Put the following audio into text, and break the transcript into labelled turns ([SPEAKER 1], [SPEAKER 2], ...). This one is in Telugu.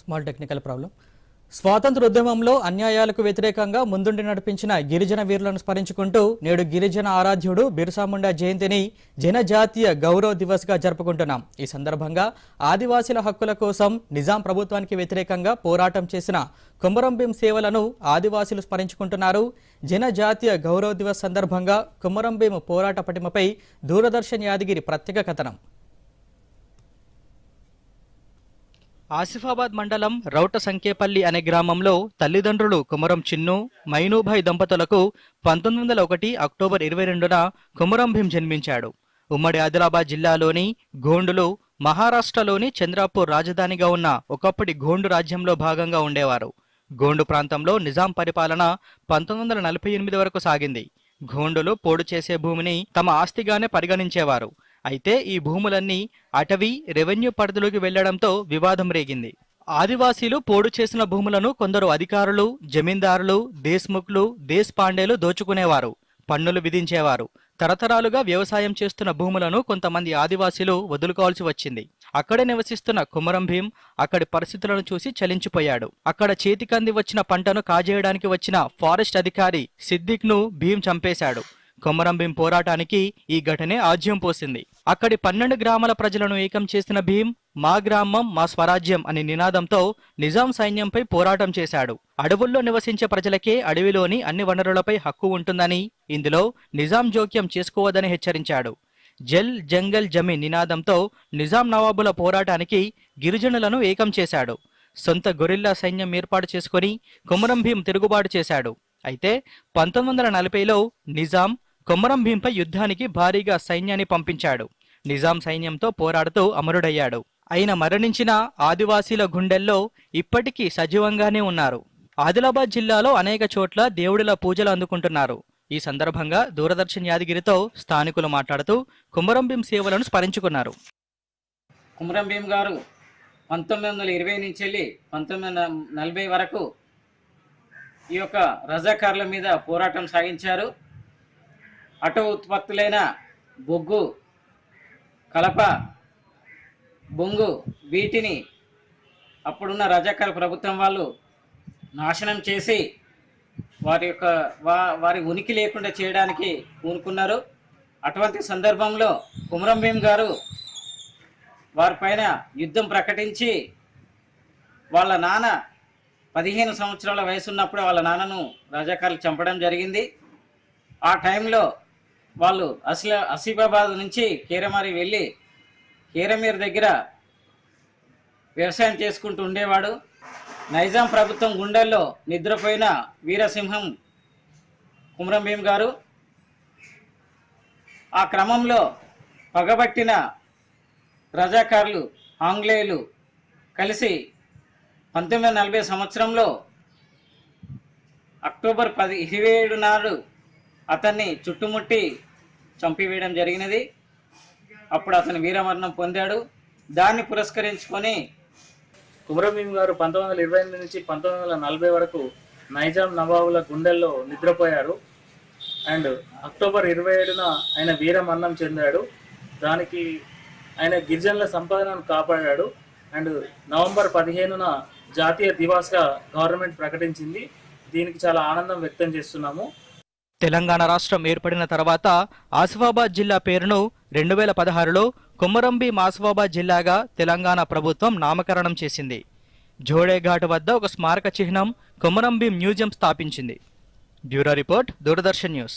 [SPEAKER 1] స్మాల్ టెక్నికల్ ప్రాబ్లం స్వాతంత్రోద్యమంలో అన్యాయాలకు వ్యతిరేకంగా ముందుండి నడిపించిన గిరిజన వీరులను స్మరించుకుంటూ నేడు గిరిజన ఆరాధ్యుడు బిర్సాముండ జయంతిని జనజాతీయ గౌరవ దివస్గా జరుపుకుంటున్నాం. ఈ సందర్భంగా ఆదివాసీల హక్కుల కోసం నిజాం ప్రభుత్వానికి వ్యతిరేకంగా పోరాటం చేసిన కుమరంభీం సేవలను ఆదివాసీలు స్మరించుకుంటున్నారు. జనజాతీయ గౌరవ దివస్ సందర్భంగా కుమరంభీం పోరాట పటిమపై దూరదర్శన్ యాదగిరి ప్రత్యేక కథనం. ఆసిఫాబాద్ మండలం రౌట సంకేపల్లి అనే గ్రామంలో తల్లిదండ్రులు కుమరం చిన్ను మైనూభాయ్ దంపతులకు పంతొమ్మిది వందల ఒకటి అక్టోబర్ ఇరవై రెండున కుమరం భీం జన్మించాడు. ఉమ్మడి ఆదిలాబాద్ జిల్లాలోని గోండులు మహారాష్ట్రలోని చంద్రాపూర్ రాజధానిగా ఉన్న ఒకప్పటి గోండు రాజ్యంలో భాగంగా ఉండేవారు. గోండు ప్రాంతంలో నిజాం పరిపాలన పంతొమ్మిది వందల నలభై ఎనిమిది వరకు సాగింది. గోండులు పోడు చేసే భూమిని తమ ఆస్తిగానే పరిగణించేవారు. అయితే ఈ భూములన్నీ అటవీ రెవెన్యూ పరిధిలోకి వెళ్ళడంతో వివాదం రేగింది. ఆదివాసీలు పోడు చేసిన భూములను కొందరు అధికారులు జమీందారులు దేశ్ముఖ్లు దేశపాండేలు దోచుకునేవారు పన్నులు విధించేవారు. తరతరాలుగా వ్యవసాయం చేస్తున్న భూములను కొంతమంది ఆదివాసీలు వదులుకోవాల్సి వచ్చింది. అక్కడే నివసిస్తున్న కుమరం భీం అక్కడి పరిస్థితులను చూసి చలించిపోయాడు. అక్కడ చేతికంది వచ్చిన పంటను కాజేయడానికి వచ్చిన ఫారెస్ట్ అధికారి సిద్దిక్ను భీం చంపేశాడు. కొమరం భీం పోరాటానికి ఈ ఘటనే ఆజ్యం పోసింది. అక్కడి పన్నెండు గ్రామాల ప్రజలను ఏకం చేసిన భీం మా గ్రామం మా స్వరాజ్యం అనే నినాదంతో నిజాం సైన్యంపై పోరాటం చేశాడు. అడవుల్లో నివసించే ప్రజలకే అడవిలోని అన్ని వనరులపై హక్కు ఉంటుందని ఇందులో నిజాం జోక్యం చేసుకోవద్దని హెచ్చరించాడు. జల్ జంగల్ జమీన్ నినాదంతో నిజాం నవాబుల పోరాటానికి గిరిజనులను ఏకం చేశాడు. సొంత గొరిల్లా సైన్యం ఏర్పాటు చేసుకొని కుమరం భీం తిరుగుబాటు చేశాడు. అయితే పంతొమ్మిది వందల నలభైలో నిజాం కొమరం భీంపై యుద్ధానికి భారీగా సైన్యాన్ని పంపించాడు. నిజాం సైన్యంతో పోరాడుతూ అమరుడయ్యాడు. ఆయన మరణించిన ఆదివాసీల గుండెల్లో ఇప్పటికీ సజీవంగానే ఉన్నారు. ఆదిలాబాద్ జిల్లాలో అనేక చోట్ల దేవుడిల పూజలు అందుకుంటున్నారు. ఈ సందర్భంగా దూరదర్శన్ యాదగిరితో స్థానికులు మాట్లాడుతూ కుమరం భీం సేవలను స్మరించుకున్నారు.
[SPEAKER 2] కుమరం భీం గారు పంతొమ్మిది వందల ఇరవై నుంచి వెళ్ళి పంతొమ్మిది వందల నలభై వరకు ఈ యొక్క రజాకారుల మీద పోరాటం సాగించారు. అటో ఉత్పత్తులైన బొగ్గు కలప బొంగు వీటిని అప్పుడున్న రజాకార ప్రభుత్వం వాళ్ళు నాశనం చేసి వారి యొక్క వా వారి ఉనికి లేకుండా చేయడానికి పూనుకున్నారు. అటువంటి సందర్భంలో కుమరం భీమ్ గారు వారిపైన యుద్ధం ప్రకటించి వాళ్ళ నాన్న పదిహేను సంవత్సరాల వయసు ఉన్నప్పుడు వాళ్ళ నాన్నను రజాకారులు చంపడం జరిగింది. ఆ టైంలో వాళ్ళు అసిలా ఆసిఫాబాద్ నుంచి కీరమారి వెళ్ళి కీరమీర్ దగ్గర వ్యవసాయం చేసుకుంటూ ఉండేవాడు. నైజాం ప్రభుత్వం గుండెల్లో నిద్రపోయిన వీరసింహం కుమరంభీం గారు. ఆ క్రమంలో పగబట్టిన రజాకారులు ఆంగ్లేయులు కలిసి పంతొమ్మిది వందల నలభై సంవత్సరంలో అక్టోబర్ పది ఇరవై ఏడు నాడు అతన్ని చుట్టుముట్టి చంపివేయడం జరిగినది. అప్పుడు అతను వీరమరణం పొందాడు. దాన్ని పురస్కరించుకొని
[SPEAKER 3] కుమరభీం గారు పంతొమ్మిది వందల ఇరవై ఎనిమిది నుంచి పంతొమ్మిది వందల నలభై వరకు నైజాం నవాబుల గుండెల్లో నిద్రపోయారు. అండ్ అక్టోబర్ ఇరవై ఏడున ఆయన వీరమరణం చెందాడు. దానికి ఆయన గిరిజనుల సంపాదనను కాపాడాడు. అండ్ నవంబర్ పదిహేనున జాతీయ దివాస్గా గవర్నమెంట్ ప్రకటించింది. దీనికి చాలా ఆనందం వ్యక్తం చేస్తున్నాము.
[SPEAKER 1] తెలంగాణ రాష్ట్రం ఏర్పడిన తర్వాత ఆసిఫాబాద్ జిల్లా పేరును రెండు వేల పదహారులో కుమ్మరంభీం ఆసిఫాబాద్ జిల్లాగా తెలంగాణ ప్రభుత్వం నామకరణం చేసింది. జోడేఘాట్ వద్ద ఒక స్మారక చిహ్నం కుమ్మరంభీం మ్యూజియం స్థాపించింది. Bureau report Doordarshan news.